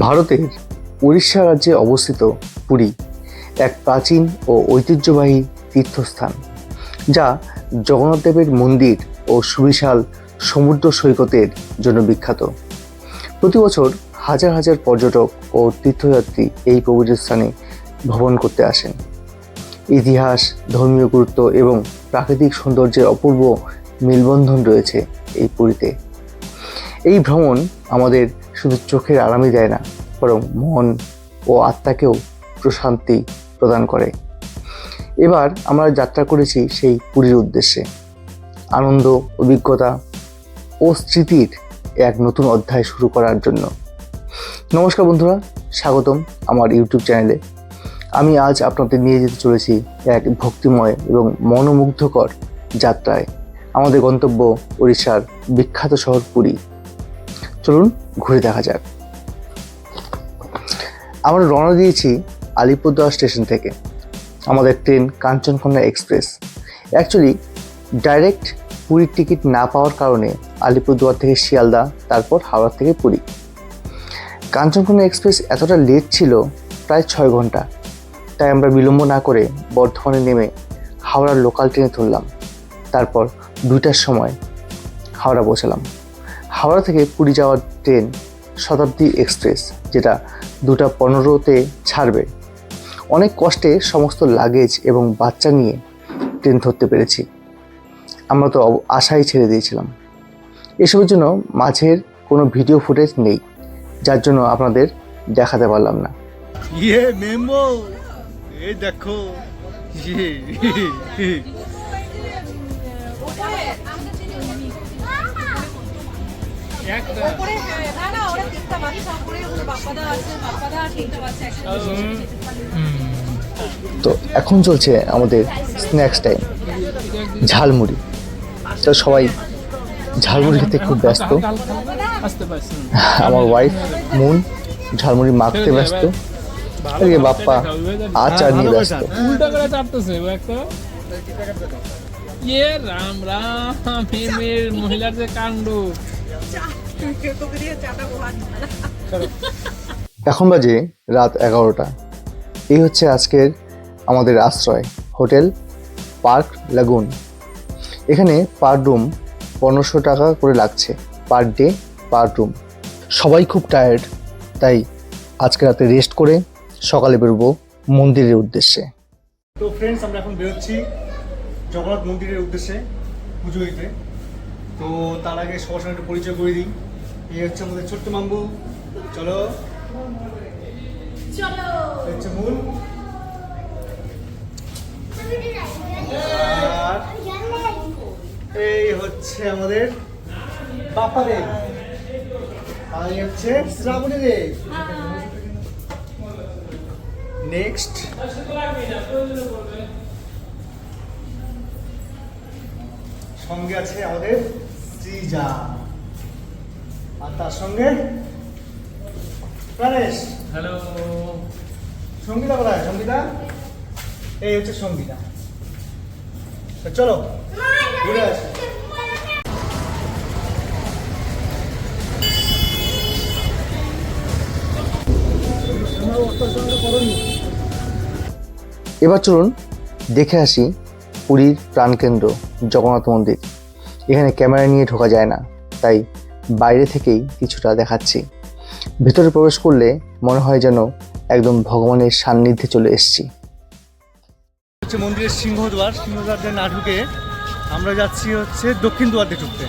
ভারতের উড়িষ্যা রাজ্যে অবস্থিত পুরী, এক প্রাচীন ও ঐতিহ্যবাহী তীর্থস্থান, যা জগন্নাথ দেবের মন্দির ও সুবিশাল সমুদ্র সৈকতের জন্য বিখ্যাত। প্রতি বছর হাজার হাজার পর্যটক ও তীর্থযাত্রী এই পবিত্র স্থানে ভ্রমণ করতে আসেন। ইতিহাস, ধর্মীয় গুরুত্ব এবং প্রাকৃতিক সৌন্দর্যের অপূর্ব মেলবন্ধন রয়েছে এই পুরীতে। এই ভ্রমণ আমাদের শুধু চোখের আরামই দেয় না, বরং মন ও আত্মাকেও প্রশান্তি প্রদান করে। এবার আমরা যাত্রা করেছি সেই পুরীর উদ্দেশ্যে। আনন্দ, অভিজ্ঞতা ও স্মৃতির এক নতুন অধ্যায় শুরু করার জন্য। নমস্কার বন্ধুরা, স্বাগতম আমার ইউটিউব চ্যানেলে। আমি আজ আপনাদের নিয়ে যেতে চলেছি এক ভক্তিময় এবং মনোমুগ্ধকর যাত্রায়। আমাদের গন্তব্য ওড়িশার বিখ্যাত শহর পুরী। চলুন ঘুরে দেখা যাক। আমরা রওনা দিয়েছি আলিপুরদুয়ার স্টেশন থেকে, আমাদের train Kanchankanya express. Actually direct পুরীর টিকিট না পাওয়ার কারণে আলিপুরদুয়ার থেকে শিয়ালদা, তারপর হাওড়া থেকে পুরী। কাঞ্চনকন্যা এক্সপ্রেস এতটা লেট ছিল, প্রায় ছয় ঘণ্টা। তাই আমরা বিলম্ব না করে বর্ধমানে নেমে হাওড়ার লোকাল ট্রেনে তুললাম তারপর দুইটার সময় হাওড়া পৌঁছালাম। হাওড়া থেকে পুরী যাওয়ার ট্রেন শতাব্দী এক্সপ্রেস, যেটা দুটা পনেরোতে ছাড়বে। অনেক কষ্টে সমস্ত লাগেজ এবং বাচ্চা নিয়ে ট্রেন ধরতে পেরেছি। আমরা তো আশাই ছেড়ে দিয়েছিলাম। এসবের জন্য মাঝের কোনো ভিডিও ফুটেজ নেই, যার জন্য আপনাদের দেখাতে পারলাম না। ইয়ে মেম্বো এই দেখো তো এখন চলছে আমাদের স্ন্যাক্স টাইম ঝালমুড়ি। তো সবাই ঝালমুড়ি খেতে খুব ব্যস্ত। আমার ওয়াইফ মুন, ঝালমুড়ি মাখতে ব্যস্ত। বাপ্পা আচার নিয়ে ব্যস্ত। ইয়ে রাম রাম মহিলার যে কাণ্ড। এখন বাজে রাত এগারোটা। এই হচ্ছে আজকের আমাদের আশ্রয়, হোটেল পার্ক লাগুন। এখানে পার রুম পনেরোশো টাকা করে লাগছে, পার ডে, পার রুম। সবাই খুব টায়ার্ড তাই আজকে রাতে রেস্ট করে সকালে বেরোবো মন্দিরের উদ্দেশ্যে। তো ফ্রেন্ডস আমরা এখন বেরোচ্ছি জগন্নাথ মন্দিরের উদ্দেশ্যে পুজো দিতে। তো তার আগে সবার সঙ্গে একটু পরিচয় করে দিই। এই হচ্ছে আমাদের ছোট্ট মাম্বু। চলো। চলো। হচ্ছে মূল। আর এই হচ্ছে আমাদের বাপ্পা দেব। আর এই হচ্ছে শ্রাবণী দেব। নেক্সট সঙ্গে আছে আমাদের শ্রীজা আর তার সঙ্গে প্রাণেশ। হ্যালো সঙ্গীতা কোথায় সঙ্গীতা? এই হচ্ছে সঙ্গীতা। চলো ঘুরে আসি। এবার চলুন দেখে আসি পুরীর প্রাণকেন্দ্র জগন্নাথ মন্দির। এখানে ক্যামেরা নিয়ে ঢোকা যায় না। তাই বাইরে থেকেই কিছুটা দেখাচ্ছি। ভেতরে প্রবেশ করলে মনে হয় যেন একদম ভগবানের সান্নিধ্যে চলে এসছি। মন্দিরের সিংহদ্বার। সিংহদ্বার না ঢুকে আমরা যাচ্ছি হচ্ছে দক্ষিণ দুয়ারে ঢুকতে।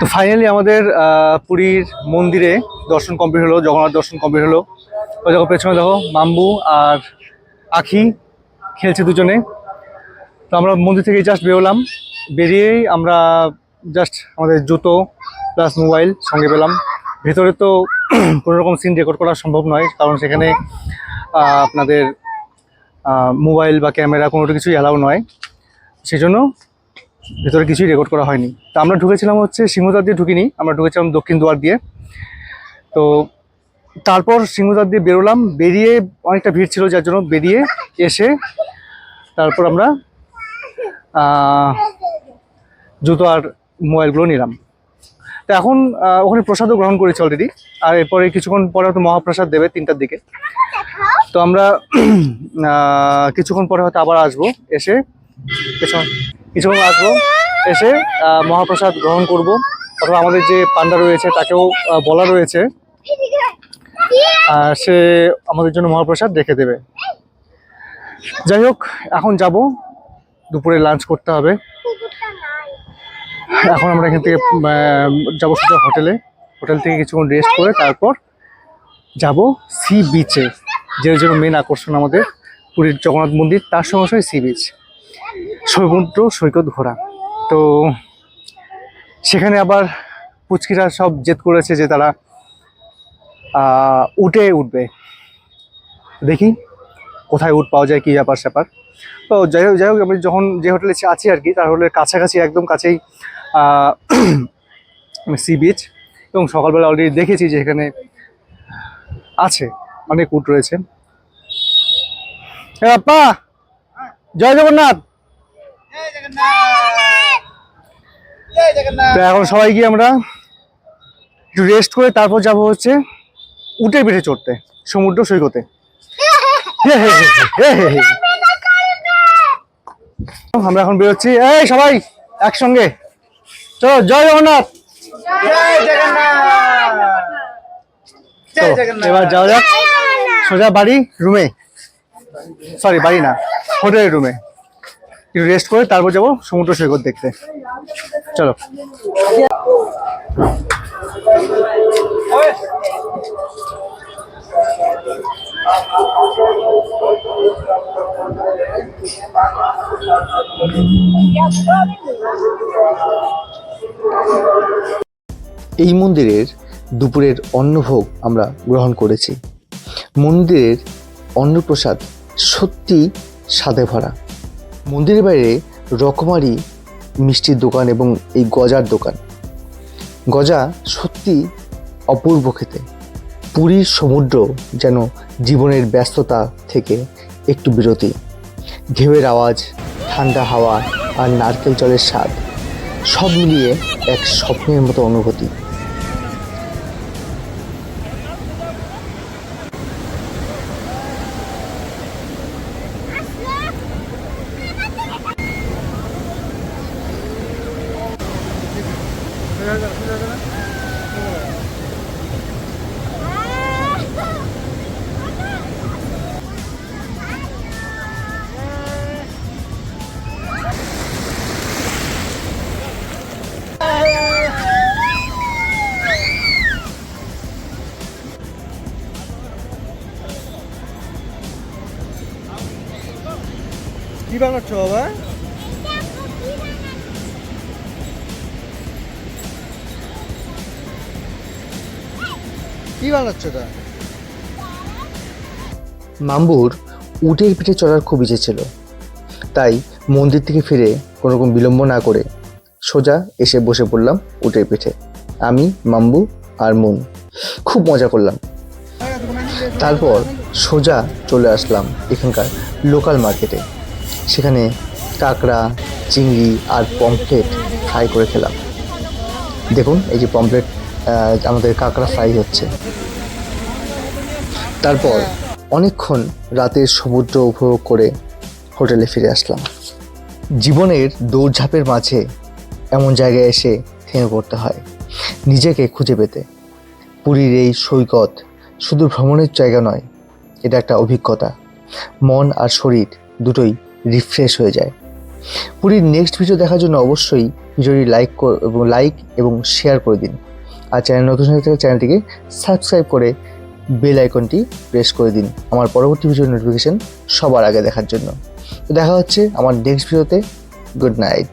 তো ফাইনালি আমাদের পুরীর মন্দিরে দর্শন কমপ্লিট হলো, জগন্নাথ দর্শন কমপ্লিট হলো। ওই দেখো, পেছনে দেখো, মাম্বু আর আখি খেলছে দুজনে। তো আমরা মন্দির থেকে জাস্ট বেরোলাম। বেরিয়েই আমরা জাস্ট আমাদের জুতো প্লাস মোবাইল সঙ্গে পেলাম। ভেতরে তো কোনো রকম সিন রেকর্ড করা সম্ভব নয়, কারণ সেখানে আপনাদের মোবাইল বা ক্যামেরা কোনো কিছুই অ্যালাউ নয়। সেই জন্য ভেতরে কিছুই রেকর্ড করা হয়নি। তা আমরা ঢুকেছিলাম হচ্ছে সিংহদ্বার দিয়ে ঢুকিনি, আমরা ঢুকেছিলাম দক্ষিণ দুয়ার দিয়ে। তো তারপর সিংহদ্বার দিয়ে বেরোলাম, বেরিয়ে অনেকটা ভিড় ছিল যার জন্য বেরিয়ে এসে তারপর আমরা জুতো আর মোবাইলগুলো নিলাম। তো এখন ওখানে প্রসাদও গ্রহণ করেছি অলরেডি আর এরপরে কিছুক্ষণ পরে হয়তো মহাপ্রসাদ দেবে তিনটার দিকে। তো আমরা কিছুক্ষণ পরে হয়তো আবার আসব, এসে কিছুক্ষণ আসব, এসে মহাপ্রসাদ গ্রহণ করব। অথবা আমাদের যে পান্ডা রয়েছে, তাকেও বলা রয়েছে। সে আমাদের জন্য মহাপ্রসাদ রেখে দেবে। যাই হোক, এখন যাব। দুপুরে লাঞ্চ করতে হবে। এখন আমরা এখান থেকে যাব সোজা হোটেলে। হোটেল থেকে কিছুক্ষণ রেস্ট করে তারপর যাব সি বিচে যে জন্য মেন আকর্ষণ আমাদের, পুরীর জগন্নাথ মন্দির, তার সঙ্গে সঙ্গে সি বিচ সমুদ্র সৈকত ঘোরা তো সেখানে আবার পুচকিরা সব জেদ করেছে যে তারা উঠে উঠবে। দেখি কোথায় উঠ পাওয়া যায়, কী ব্যাপার স্যাপার। তো যাই হোক যাই হোক, আমি যখন যে হোটেলে আছি আর কি তার হোটেলের কাছাকাছি, একদম কাছেই সি বিচ এবং সকালবেলা অলরেডি দেখেছি যে এখানে আছে, অনেক উট রয়েছে। জয় জগন্নাথ! তো এখন সবাই গিয়ে আমরা একটু রেস্ট করে তারপর যাব হচ্ছে উঠে পিঠে চড়তে সমুদ্র সৈকতে। হে হে হে হে হে হে। আমরা এখন বেরোচ্ছি। এই সবাই একসঙ্গে। চলো জয় জগন্নাথ। এবার যাওয়া যাক। সোজা বাড়ি রুমে সরি বাড়ি না হোটেলের রুমে একটু রেস্ট করে তারপর যাব সমুদ্র সৈকত দেখতে। চলো। এই মন্দিরের দুপুরের অন্নভোগ আমরা গ্রহণ করেছি। মন্দিরের অন্নপ্রসাদ সত্যি স্বাদে ভরা। মন্দিরের বাইরে রকমারি মিষ্টির দোকান এবং এই গজার দোকান। গজা সত্যি অপূর্ব খেতে। পুরীর সমুদ্র যেন জীবনের ব্যস্ততা থেকে একটু বিরতি। ঢেউয়ের আওয়াজ, ঠান্ডা হাওয়া আর নারকেল জলের স্বাদ সব মিলিয়ে এক স্বপ্নের মতো অনুভূতি। বানাচ্ছ কি বানাচ্ছ মাম্বুর উটের পিঠে চড়ার খুব ইচ্ছে ছিল। তাই মন্দির থেকে ফিরে কোনো রকম বিলম্ব না করে সোজা এসে বসে পড়লাম উটের পিঠে। আমি, মাম্বু আর মুন। খুব মজা করলাম। তারপর সোজা চলে আসলাম এখানকার লোকাল মার্কেটে। সেখানে কাঁকড়া, চিংড়ি আর পমফ্লেট ফ্রাই করে খেলাম। দেখুন, এই যে পমফ্লেট আমাদের কাঁকড়া ফ্রাই হচ্ছে। তারপর অনেকক্ষণ রাতের সমুদ্র উপভোগ করে হোটেলে ফিরে আসলাম। জীবনের দৌড়ঝাঁপের মাঝে এমন জায়গায় এসে থেমে পড়তে হয়, নিজেকে খুঁজে পেতে। পুরীর এই সৈকত শুধু ভ্রমণের জায়গা নয়, এটা একটা অভিজ্ঞতা। মন আর শরীর দুটোই রিফ্রেশ হয়ে যায়। পুরীর নেক্সট ভিডিও দেখার জন্য অবশ্যই ভিডিওটি লাইক এবং লাইক এবং শেয়ার করে দিন। আর চ্যানেল নতুন থাকলে চ্যানেলটিকে সাবস্ক্রাইব করে বেল আইকনটি প্রেস করে দিন। আমার পরবর্তী ভিডিওর নোটিফিকেশান সবার আগে দেখার জন্য। তো দেখা হচ্ছে আমার নেক্সট ভিডিওতে গুড নাইট